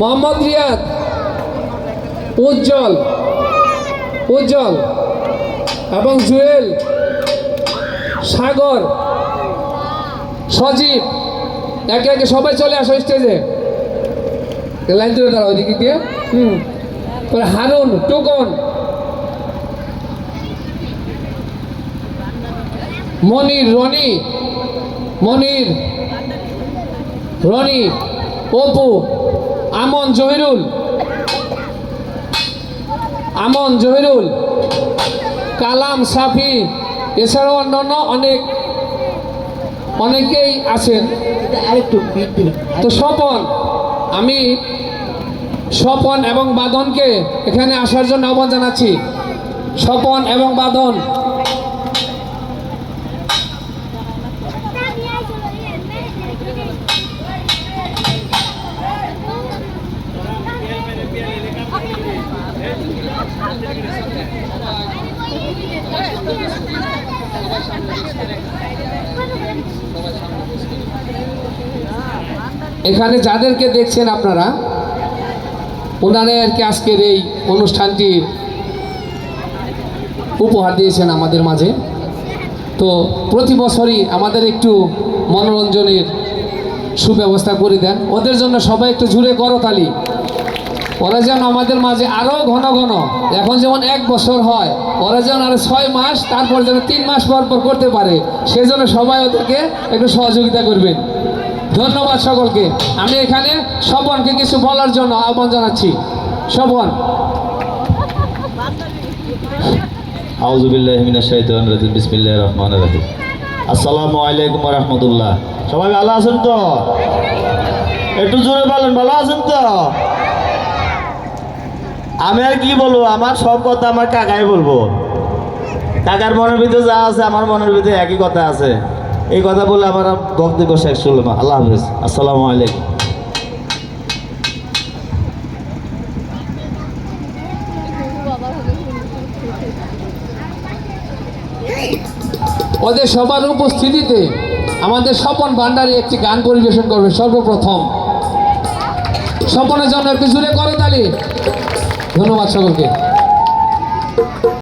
মোহাম্মদ রিয়াদ, উজ্জ্বল উজ্জ্বল, এবং জুয়েল, সাগর, সজীব, একে একে সবাই চলে আসো স্টেজে। লাইন ধরে দাঁড়াও ওইদিকে দিয়ে হুম। তারপরে হারুন, টুকন, মনির, রনি মনির, রনি, অপু আমন জহিরুল। আমন জহিরুল। কালাম সাফি। এছাড়াও অন্যান্য অনেক অনেকেই আছেন। আরেকটু তো স্বপন আমি স্বপন এবং বাঁধনকে এখানে আসার জন্য আহ্বান জানাচ্ছি। স্বপন এবং বাঁধন এখানে যাদেরকে দেখছেন আপনারা ওনারাই আর কি আজকের এই অনুষ্ঠানটির উপহার দিয়েছেন আমাদের মাঝে। তো প্রতি বছরই আমাদের একটু মনোরঞ্জনের সুব্যবস্থা করে দেন। ওদের জন্য সবাই একটু জুড়ে করো তালি। ওরা যেন আমাদের মাঝে আরও ঘন ঘন, এখন যেমন এক বছর হয়, ওরা যেন আরও ছয় মাস, তারপর যেন তিন মাস পর পর করতে পারে সেই জন্য সবাই ওদেরকে একটু সহযোগিতা করবেন। ধন্যবাদ সকলকে। আমি এখানে স্বপনকে কিছু বলার জন্য আহ্বান জানাচ্ছি। স্বপন। সবাই ভালো আছেন তো? একটু জোরে বলেন, ভালো আছেন তো? আমি আর কি বলব? আমার সব কথা আমার কাকাই বলব। কাকার মনের ভিতরে যা আছে, আমার মনের ভিতরে একই কথা আছে। এই কথা বলে আমার বক্তব্য শেষ করলাম আল্লাহ হাফিজ। আসসালামু আলাইকুম। ওদের সবার উপস্থিতিতে আমাদের স্বপন ভান্ডারী একটি গান পরিবেশন করবে সর্বপ্রথম। স্বপনের জন্য একটু জুড়ে করো তালি। ধন্যবাদ সকলকে।